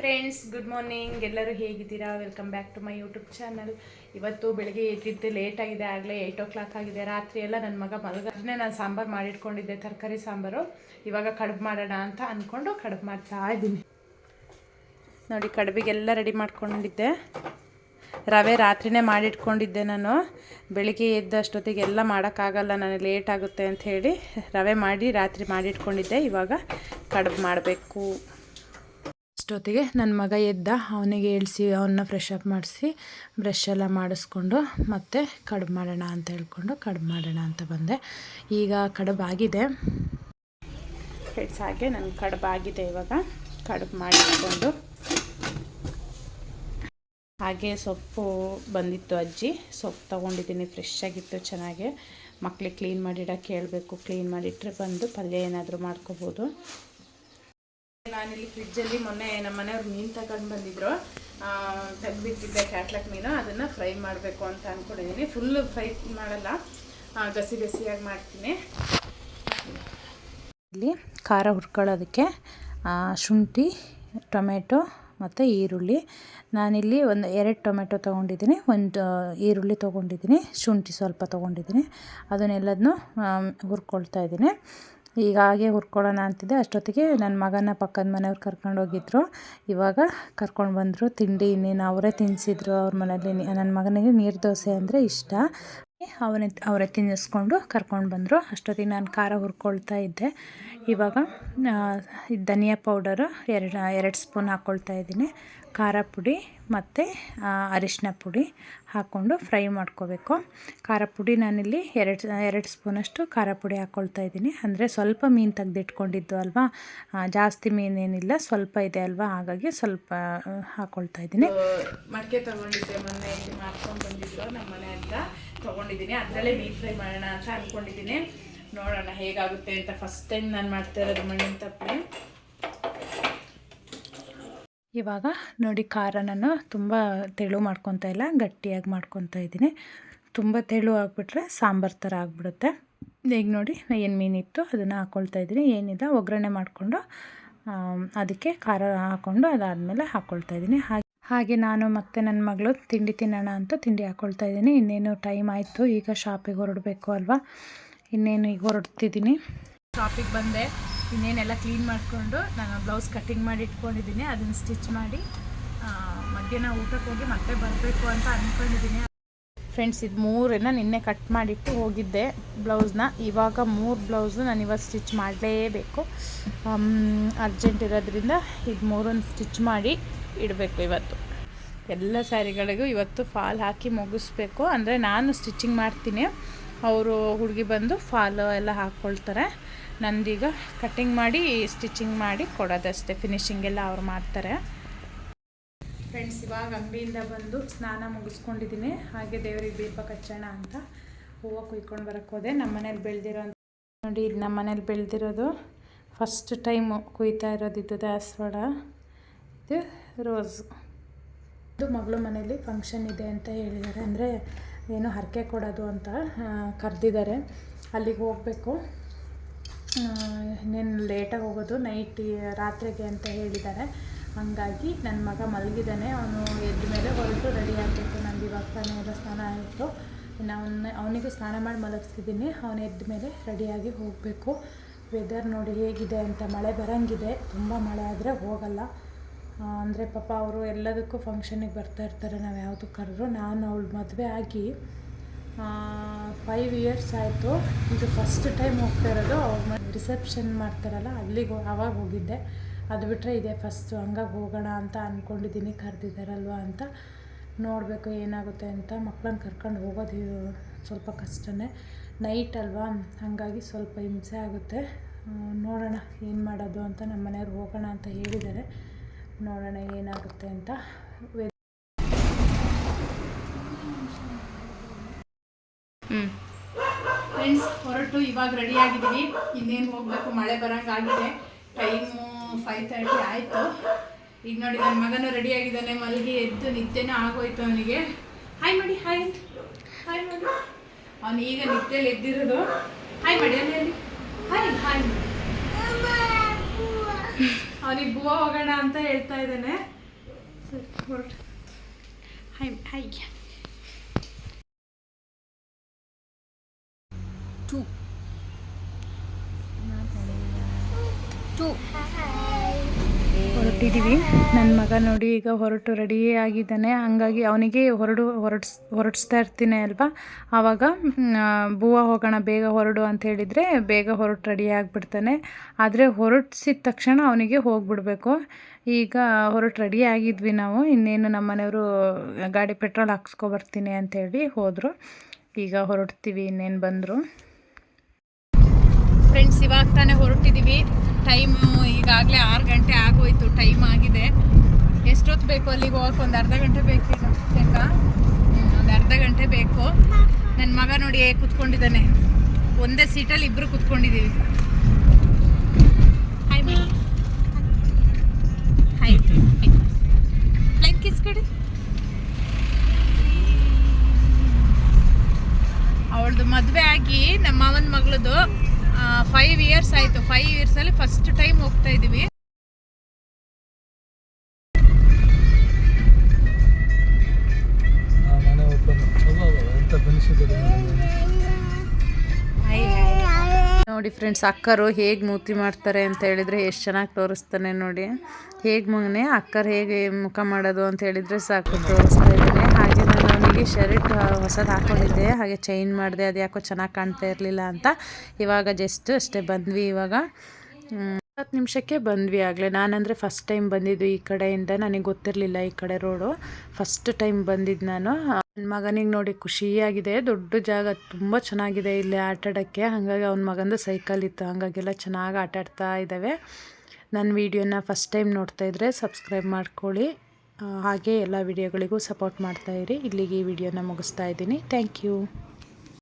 Friends good morning ಎಲ್ಲರೂ ಹೇಗಿದ್ದೀರಾ? Welcome back to my YouTube channel ಇವತ್ತು ಬೆಳಗ್ಗೆ ಎದ್ದಿದ್ದು ಲೇಟ್ ಆಗಿದೆ ಆಗಲೇ ಏಯ್ಟ್ ಓ ಕ್ಲಾಕ್ ಆಗಿದೆ. ರಾತ್ರಿ ಎಲ್ಲ ನನ್ನ ಮಗ ಮಲಗೇ ನಾನು ಸಾಂಬಾರು ಮಾಡಿಟ್ಕೊಂಡಿದ್ದೆ, ತರಕಾರಿ ಸಾಂಬಾರು. ಇವಾಗ ಕಡುಬು ಮಾಡೋಣ ಅಂತ ಅಂದ್ಕೊಂಡು ಕಡುಬು ಮಾಡ್ತಾ ಇದ್ದೀನಿ. ನೋಡಿ, ಕಡುಬಿಗೆಲ್ಲ ರೆಡಿ ಮಾಡ್ಕೊಂಡಿದ್ದೆ. ರವೆ ರಾತ್ರಿನೇ ಮಾಡಿಟ್ಕೊಂಡಿದ್ದೆ ನಾನು. ಬೆಳಿಗ್ಗೆ ಎದ್ದಷ್ಟೊತ್ತಿಗೆ ಎಲ್ಲ ಮಾಡೋಕ್ಕಾಗಲ್ಲ, ನನಗೆ ಲೇಟ್ ಆಗುತ್ತೆ ಅಂತ ಹೇಳಿ ರವೆ ಮಾಡಿ ರಾತ್ರಿ ಮಾಡಿಟ್ಕೊಂಡಿದ್ದೆ. ಇವಾಗ ಕಡುಬು ಮಾಡಬೇಕು. ಅಷ್ಟೊತ್ತಿಗೆ ನನ್ನ ಮಗ ಎದ್ದ, ಅವನಿಗೆ ಏಳಿಸಿ ಅವನ್ನ ಫ್ರೆಶ್ ಅಪ್ ಮಾಡಿಸಿ ಬ್ರಷ್ ಎಲ್ಲ ಮಾಡಿಸ್ಕೊಂಡು ಮತ್ತೆ ಕಡುಬು ಮಾಡೋಣ ಅಂತ ಹೇಳ್ಕೊಂಡು ಕಡುಬು ಮಾಡೋಣ ಅಂತ ಬಂದೆ. ಈಗ ಕಡುಬು ಆಗಿದೆ. ಫ್ರೆಂಡ್ಸ್ ಹಾಗೆ ನನ್ನ ಕಡುಬು ಆಗಿದೆ ಇವಾಗ. ಕಡುಬು ಮಾಡಿಸ್ಕೊಂಡು. ಹಾಗೆ ಸೊಪ್ಪು ಬಂದಿತ್ತು ಅಜ್ಜಿ. ಸೊಪ್ಪು ತೊಗೊಂಡಿದ್ದೀನಿ ಫ್ರೆಶ್ ಆಗಿತ್ತು, ಚೆನ್ನಾಗಿ. ಮಕ್ಳಿಗೆ ಕ್ಲೀನ್ ಮಾಡಿಡೋಕೆ ಹೇಳಬೇಕು ಕ್ಲೀನ್ ಮಾಡಿಟ್ರೆ ಬಂದು ಪಲ್ಯ ಏನಾದರೂ ಮಾಡ್ಕೋಬೋದು. ನಾನಿಲ್ಲಿ ಫ್ರಿಜ್ಜಲ್ಲಿ ಮೊನ್ನೆ ನಮ್ಮ ಮನೆಯವ್ರು ಮೀನು ತಗೊಂಡು ಬಂದಿದ್ರು. ತೆಗ್ದಿಟ್ಟಿದ್ದೆ ಕ್ಯಾಟ್ಲಕ್ ಮೀನು. ಅದನ್ನು ಫ್ರೈ ಮಾಡಬೇಕು ಅಂತ ಅಂದ್ಕೊಂಡಿದ್ದೀನಿ ಫುಲ್ ಫ್ರೈ ಮಾಡಲ್ಲ. ಗಸಿ ಗಸಿಯಾಗಿ ಮಾಡ್ತೀನಿ. ಇಲ್ಲಿ ಖಾರ ಹುರ್ಕೊಳ್ಳೋದಕ್ಕೆ ಶುಂಠಿ, ಟೊಮೆಟೊ ಮತ್ತು ಈರುಳ್ಳಿ. ನಾನಿಲ್ಲಿ ಒಂದು ಎರಡು ಟೊಮೆಟೊ ತೊಗೊಂಡಿದ್ದೀನಿ ಒಂದು ಈರುಳ್ಳಿ ತೊಗೊಂಡಿದ್ದೀನಿ ಶುಂಠಿ ಸ್ವಲ್ಪ ತೊಗೊಂಡಿದ್ದೀನಿ ಅದನ್ನೆಲ್ಲದನ್ನು ಹುರ್ಕೊಳ್ತಾ ಇದ್ದೀನಿ. ಈಗ ಹಾಗೆ ಹುರ್ಕೊಳ್ಳೋಣ ಅಂತಿದ್ದೆ. ಅಷ್ಟೊತ್ತಿಗೆ ನನ್ನ ಮಗನ ಪಕ್ಕದ ಮನೆಯವ್ರು ಕರ್ಕೊಂಡು ಹೋಗಿದ್ರು. ಇವಾಗ ಕರ್ಕೊಂಡು ಬಂದರು. ತಿಂಡಿ ಇನ್ನೇನು ಅವರೇ ತಿನ್ನಿಸಿದ್ರು ಅವ್ರ ಮನೇಲಿ ನನ್ನ ಮಗನಿಗೆ ನೀರು ದೋಸೆ ಅಂದರೆ ಇಷ್ಟ. ಅವನೇ, ಅವರ ತಿನ್ನಿಸ್ಕೊಂಡು ಕರ್ಕೊಂಡು ಬಂದರು. ಅಷ್ಟೊತ್ತಿಗೆ ನಾನು ಖಾರ ಹುರ್ಕೊಳ್ತಾ ಇದ್ದೆ. ಇವಾಗ ಧನಿಯಾ ಪೌಡರು ಎರಡು ಎರಡು ಸ್ಪೂನ್ ಹಾಕ್ಕೊಳ್ತಾ ಇದ್ದೀನಿ. ಖಾರ ಪುಡಿ ಮತ್ತು ಅರಿಶಿನ ಪುಡಿ ಹಾಕ್ಕೊಂಡು ಫ್ರೈ ಮಾಡ್ಕೋಬೇಕು. ಖಾರ ಪುಡಿ ನಾನಿಲ್ಲಿ ಎರಡು ಎರಡು ಸ್ಪೂನಷ್ಟು ಖಾರ ಪುಡಿ ಹಾಕ್ಕೊಳ್ತಾ ಇದ್ದೀನಿ. ಅಂದರೆ ಸ್ವಲ್ಪ ಮೀನು ತೆಗೆದಿಟ್ಕೊಂಡಿದ್ದು ಅಲ್ವಾ? ಜಾಸ್ತಿ ಮೀನೇನಿಲ್ಲ ಸ್ವಲ್ಪ ಇದೆ ಅಲ್ವಾ? ಹಾಗಾಗಿ ಸ್ವಲ್ಪ ಹಾಕ್ಕೊಳ್ತಾ ಇದ್ದೀನಿ. ಮಡಿಕೆ ತೊಗೊಂಡಿದ್ದೆ ಮೊನ್ನೆ ಇಲ್ಲಿ ಮಾಡ್ಕೊಂಡು ಬಂದಿದ್ರು ನಮ್ಮ ಮನೆ ಅಂತ ತೊಗೊಂಡಿದ್ದೀನಿ. ಅದರಲ್ಲೇ ಮೀನು ಫ್ರೈ ಮಾಡೋಣ ಅಂತ ಅಂದ್ಕೊಂಡಿದ್ದೀನಿ ನೋಡೋಣ ಹೇಗಾಗುತ್ತೆ ಅಂತ ಫಸ್ಟ್ ಟೈಮ್ ನಾನು ಮಾಡ್ತಾ ಇರೋದು ಮಣ್ಣಿನ ತಪ್ಪಲೆ ಇವಾಗ ನೋಡಿ ಖಾರ ನಾನು ತುಂಬ ತೆಳು ಮಾಡ್ಕೊತಾ ಇಲ್ಲ, ಗಟ್ಟಿಯಾಗಿ ಮಾಡ್ಕೊತಾ ಇದ್ದೀನಿ. ತುಂಬ ತೆಳು ಆಗಿಬಿಟ್ರೆ ಸಾಂಬಾರು ಥರ ಆಗಿಬಿಡುತ್ತೆ. ಈಗ ನೋಡಿ ಏನು ಮೀನಿತ್ತು ಅದನ್ನು ಹಾಕ್ಕೊಳ್ತಾ ಇದ್ದೀನಿ. ಏನಿಲ್ಲ ಒಗ್ಗರಣೆ ಮಾಡಿಕೊಂಡು ಅದಕ್ಕೆ ಖಾರ ಹಾಕ್ಕೊಂಡು ಅದಾದಮೇಲೆ ಹಾಕ್ಕೊಳ್ತಾ ಇದ್ದೀನಿ. ಹಾಗೆ ಹಾಗೆ ನಾನು ಮತ್ತು ನನ್ನ ಮಗಳು ತಿಂಡಿ ತಿನ್ನೋಣ ಅಂತ ತಿಂಡಿ ಹಾಕ್ಕೊಳ್ತಾ ಇದ್ದೀನಿ. ಇನ್ನೇನು ಟೈಮ್ ಆಯಿತು, ಈಗ ಶಾಪಿಗೆ ಹೊರಡಬೇಕು ಅಲ್ವಾ? ಇನ್ನೇನು ಈಗ ಹೊರಡ್ತಿದ್ದೀನಿ. ಶಾಪಿಗೆ ಬಂದೆ. ಇನ್ನೇನೆಲ್ಲ ಕ್ಲೀನ್ ಮಾಡಿಕೊಂಡು ನಾನು ಬ್ಲೌಸ್ ಕಟ್ಟಿಂಗ್ ಮಾಡಿ ಇಟ್ಕೊಂಡಿದ್ದೀನಿ. ಅದನ್ನು ಸ್ಟಿಚ್ ಮಾಡಿ ಮಧ್ಯಾಹ್ನ ಊಟಕ್ಕೆ ಹೋಗಿ ಮತ್ತೆ ಬರಬೇಕು ಅಂತ ಅಂದ್ಕೊಂಡಿದ್ದೀನಿ ಫ್ರೆಂಡ್ಸ್, ಇದು ಮೂರನ್ನ ನಿನ್ನೆ ಕಟ್ ಮಾಡಿಟ್ಟು ಹೋಗಿದ್ದೆ ಬ್ಲೌಸ್ನ. ಇವಾಗ ಮೂರು ಬ್ಲೌಸು ನಾನು ಇವಾಗ ಸ್ಟಿಚ್ ಮಾಡಲೇಬೇಕು. ಅರ್ಜೆಂಟ್ ಇರೋದ್ರಿಂದ ಇದು ಮೂರನ್ನು ಸ್ಟಿಚ್ ಮಾಡಿ ಇಡಬೇಕು ಇವತ್ತು. ಎಲ್ಲ ಸ್ಯಾರಿಗಳಿಗೂ ಇವತ್ತು ಫಾಲ್ ಹಾಕಿ ಮುಗಿಸ್ಬೇಕು. ಅಂದರೆ ನಾನು ಸ್ಟಿಚಿಂಗ್ ಮಾಡ್ತೀನಿ. ಅವರು ಹುಡುಗಿ ಬಂದು ಫಾಲ್ ಎಲ್ಲ ಹಾಕ್ಕೊಳ್ತಾರೆ ನಂದೀಗ ಕಟ್ಟಿಂಗ್ ಮಾಡಿ, ಸ್ಟಿಚಿಂಗ್ ಮಾಡಿ ಕೊಡೋದಷ್ಟೇ. ಫಿನಿಶಿಂಗ್ ಎಲ್ಲ ಅವ್ರು ಮಾಡ್ತಾರೆ. ಫ್ರೆಂಡ್ಸ್ ಇವಾಗ ಅಂಗಡಿಯಿಂದ ಬಂದು ಸ್ನಾನ ಮುಗಿಸ್ಕೊಂಡಿದ್ದೀನಿ. ಹಾಗೆ ದೇವರಿಗೆ ದೀಪ ಕಚ್ಚೋಣ ಅಂತ. ಹೂವು ಕುಯ್ಕೊಂಡು ಬರೋಕ್ಕೆ ಹೋದೆ. ನಮ್ಮ ಮನೇಲಿ ಬೆಳೆದಿರೋ ನೋಡಿ ಇದು ನಮ್ಮ ಮನೇಲಿ ಬೆಳೆದಿರೋದು. ಫಸ್ಟ್ ಟೈಮು ಕುಯ್ತಾ ಇರೋದು ಇದು ದಾಸವಾಳ. ಇದು. ರೋಸ್. ಇದು ಮಗಳು ಮನೇಲಿ ಫಂಕ್ಷನ್ ಇದೆ ಅಂತ ಹೇಳಿದ್ದಾರೆ. ಅಂದರೆ ಏನು ಹರಕೆ ಕೊಡೋದು ಅಂತ ಕರೆದಿದ್ದಾರೆ. ಅಲ್ಲಿಗೆ ಹೋಗಬೇಕು. ಇನ್ನೇನು ಲೇಟಾಗಿ ಹೋಗೋದು ನೈಟ್ ರಾತ್ರಿಗೆ ಅಂತ ಹೇಳಿದ್ದಾರೆ. ಹಾಗಾಗಿ ನನ್ನ ಮಗ ಮಲಗಿದ್ದಾನೆ. ಅವನು ಎದ್ದ ಮೇಲೆ ಹೊರಟು ರೆಡಿ ಆಗಬೇಕು. ನಂದು ಇವಾಗ ತಾನೇ ಎಲ್ಲ ಸ್ನಾನ ಆಯಿತು. ಇನ್ನು ಅವನಿಗೂ ಸ್ನಾನ ಮಾಡಿ ಮಲಗಿಸ್ತಿದ್ದೀನಿ. ಅವನು ಎದ್ದ ಮೇಲೆ ರೆಡಿಯಾಗಿ ಹೋಗಬೇಕು. ವೆದರ್ ನೋಡಿ ಹೇಗಿದೆ ಅಂತ ಮಳೆ ಬರೋಂಗಿದೆ. ತುಂಬ ಮಳೆ ಆದರೆ ಹೋಗಲ್ಲ. ಅಂದರೆ ಪಾಪ ಅವರು ಎಲ್ಲದಕ್ಕೂ ಫಂಕ್ಷನಿಗೆ ಬರ್ತಾ ಇರ್ತಾರೆ, ನಾವು ಯಾವುದು ಕರೆದ್ರು. ನಾನು ಅವಳು ಮದುವೆ ಆಗಿ ಫೈವ್ ಇಯರ್ಸ್ ಆಯಿತು. ಇದು ಫಸ್ಟ್ ಟೈಮ್ ಹೋಗ್ತಾ ಇರೋದು. ಅವ್ರ ರಿಸೆಪ್ಷನ್ ಮಾಡ್ತಾರಲ್ಲ, ಅಲ್ಲಿಗೆ ಅವಾಗ ಹೋಗಿದ್ದೆ. ಅದು ಬಿಟ್ಟರೆ ಇದೆ ಫಸ್ಟು ಹಂಗಾಗಿ ಹೋಗೋಣ ಅಂತ ಅಂದ್ಕೊಂಡಿದ್ದೀನಿ ಕರೆದಿದ್ದಾರಲ್ವ ಅಂತ. ನೋಡಬೇಕು ಏನಾಗುತ್ತೆ ಅಂತ. ಮಕ್ಕಳನ್ನ ಕರ್ಕೊಂಡು ಹೋಗೋದು ಸ್ವಲ್ಪ ಕಷ್ಟನೇ. ನೈಟ್ ಅಲ್ವಾ? ಹಾಗಾಗಿ ಸ್ವಲ್ಪ ಹಿಂಸೆ ಆಗುತ್ತೆ. ನೋಡೋಣ ಏನು ಮಾಡೋದು ಅಂತ ನಮ್ಮ ಮನೆಯವ್ರು ಹೋಗೋಣ ಅಂತ ಹೇಳಿದ್ದಾರೆ. ನೋಡೋಣ ಏನಾಗುತ್ತೆ ಅಂತ. ಫ್ರೆಂಡ್ಸ್ ಹೊರಟು ಇವಾಗ ರೆಡಿ ಆಗಿದ್ದೀವಿ ಇನ್ನೇನು ಹೋಗ್ಬೇಕು? ಮಳೆ ಬರೋಂಗಾಗಿದೆ ಟೈಮು ಫೈವ್ ತರ್ಟಿ ಆಯಿತು. ಈಗ ನೋಡಿ ನನ್ನ ಮಗನೂ ರೆಡಿ ಆಗಿದ್ದಾನೆ. ಮಲಗಿ ಎದ್ದು ನಿದ್ದೆನೇ ಆಗೋಯ್ತು ಅವನಿಗೆ. ಹಾಯ್ ಮಾಡಿ ಹಾಯ್ ಹಾಯ್ ಮಾಡಿ ಅವನು ಈಗ ನಿದ್ದೆಲಿ ಎದ್ದಿರೋದು. ಹಾಯ್ ಮಾಡಿ ಅಲ್ಲಿ ಹಾಯ್ ಹಾಯ್ ಮಾಡಿ ಅವನಿಗೆ ಬುವ ಹೋಗೋಣ ಅಂತ ಹೇಳ್ತಾ ಇದ್ದಾನೆ. ಹೈ ಟೂ ಹೊರಟಿದ್ದೀವಿ. ನನ್ನ ಮಗ ನೋಡಿ ಈಗ ಹೊರಟು ರೆಡಿ ಆಗಿದ್ದಾನೆ. ಹಂಗಾಗಿ ಅವನಿಗೆ ಹೊರಡು, ಹೊರಡ್ಸ್, ಹೊರಡಿಸ್ತಾ ಇರ್ತೀನಿ ಅಲ್ವಾ? ಆವಾಗ ಬೂವ ಹೋಗೋಣ, ಬೇಗ ಹೊರಡು ಅಂತ ಹೇಳಿದರೆ ಬೇಗ ಹೊರಟು ರೆಡಿ ಆಗಿಬಿಡ್ತಾನೆ. ಆದರೆ ಹೊರಡಿಸಿದ ತಕ್ಷಣ ಅವನಿಗೆ ಹೋಗ್ಬಿಡಬೇಕು. ಈಗ ಹೊರಟು ರೆಡಿ ಆಗಿದ್ವಿ ನಾವು. ಇನ್ನೇನು ನಮ್ಮ ಮನೆಯವರು ಗಾಡಿ ಪೆಟ್ರೋಲ್ ಹಾಕ್ಸ್ಕೊಬರ್ತೀನಿ ಅಂತೇಳಿ ಹೋದರು. ಈಗ ಹೊರಡ್ತೀವಿ, ಇನ್ನೇನು ಬಂದರು. ಫ್ರೆಂಡ್ಸ್ ಇವಾಗ ತಾನೇ ಹೊರಟಿದ್ದೀವಿ. ಟೈಮು ಈಗಾಗಲೇ ಆರು ಗಂಟೆ ಆಗೋಯ್ತು, ಟೈಮ್ ಆಗಿದೆ. ಎಷ್ಟೊತ್ತು ಬೇಕು ಅಲ್ಲಿಗೆ ಹೋಗೋಕೆ ಒಂದು ಅರ್ಧ ಗಂಟೆ ಬೇಕು ಬೇಕಾ ಒಂದು ಅರ್ಧ ಗಂಟೆ ಬೇಕು. ನನ್ನ ಮಗ ನೋಡಿ ಹೇಗೆ ಕುತ್ಕೊಂಡಿದ್ದಾನೆ. ಒಂದೇ ಸೀಟಲ್ಲಿ ಇಬ್ಬರು ಕುತ್ಕೊಂಡಿದ್ದೀವಿ. ಹಾಯ್ ಹಾಯ್ ಕಡೆ ಅವಳದು ಮದುವೆ ಆಗಿ ನಮ್ಮ ಮಾವನ ಮಗಳದು ಫೈವ್ ಇಯರ್ಸ್ ಆಯಿತು. ಫೈವ್ ಇಯರ್ಸಲ್ಲಿ ಫಸ್ಟ್ ಟೈಮ್ ಹೋಗ್ತಾ ಇದ್ದೀವಿ. ನೋಡಿ ಫ್ರೆಂಡ್ಸ್ ಅಕ್ಕರು ಹೇಗೆ ಮೂತಿ ಮಾಡ್ತಾರೆ ಅಂತ ಹೇಳಿದರೆ ಎಷ್ಟು ಚೆನ್ನಾಗಿ ತೋರಿಸ್ತಾನೆ ನೋಡಿ. ಹೇಗೆ ಮಗನೇ ಅಕ್ಕರು ಹೇಗೆ ಮುಖ ಮಾಡೋದು ಅಂತ ಹೇಳಿದರೆ ಸಾಕು ತೋರಿಸ್ತಾ ಇದ್ದಾನೆ. ಹಾಗೆ ನಾನು ಅವನಿಗೆ ಶರ್ಟ್ ಹೊಸದು ಹಾಕ್ಕೊಂಡಿದ್ದೆ ಹಾಗೆ ಚೇಂಜ್ ಮಾಡಿದೆ. ಅದು ಯಾಕೋ ಚೆನ್ನಾಗಿ ಕಾಣ್ತಾ ಇರಲಿಲ್ಲ ಅಂತ. ಇವಾಗ ಜಸ್ಟ್ ಅಷ್ಟೇ ಬಂದ್ವಿ ಇವಾಗ. ಹತ್ತು ನಿಮಿಷಕ್ಕೆ ಬಂದ್ವಿ ಆಗಲೇ. ನಾನಂದರೆ ಫಸ್ಟ್ ಟೈಮ್ ಬಂದಿದ್ದು ಈ ಕಡೆಯಿಂದ. ನನಗೆ ಗೊತ್ತಿರಲಿಲ್ಲ ಈ ಕಡೆ ರೋಡು ಫಸ್ಟ್ ಟೈಮ್ ಬಂದಿದ್ದು ನಾನು. ನನ್ನ ಮಗನಿಗೆ ನೋಡಿ ಖುಷಿಯಾಗಿದೆ. ದೊಡ್ಡ ಜಾಗ. ತುಂಬ ಚೆನ್ನಾಗಿದೆ ಇಲ್ಲಿ ಆಟಾಡೋಕ್ಕೆ. ಹಾಗಾಗಿ ಅವ್ನ ಮಗಂದು ಸೈಕಲ್ ಇತ್ತು. ಹಾಗಾಗೆಲ್ಲ ಚೆನ್ನಾಗಿ ಆಟಾಡ್ತಾ ಇದ್ದಾವೆ ನನ್ನ ವೀಡಿಯೋನ ಫಸ್ಟ್ ಟೈಮ್ ನೋಡ್ತಾ ಇದ್ದರೆ ಸಬ್ಸ್ಕ್ರೈಬ್ ಮಾಡ್ಕೊಳ್ಳಿ. ಹಾಗೆ ಎಲ್ಲ ವಿಡಿಯೋಗಳಿಗೂ ಸಪೋರ್ಟ್ ಮಾಡ್ತಾಯಿರಿ ಇಲ್ಲಿಗೆ ಈ ವಿಡಿಯೋನ ಮುಗಿಸ್ತಾ ಇದ್ದೀನಿ. Thank you.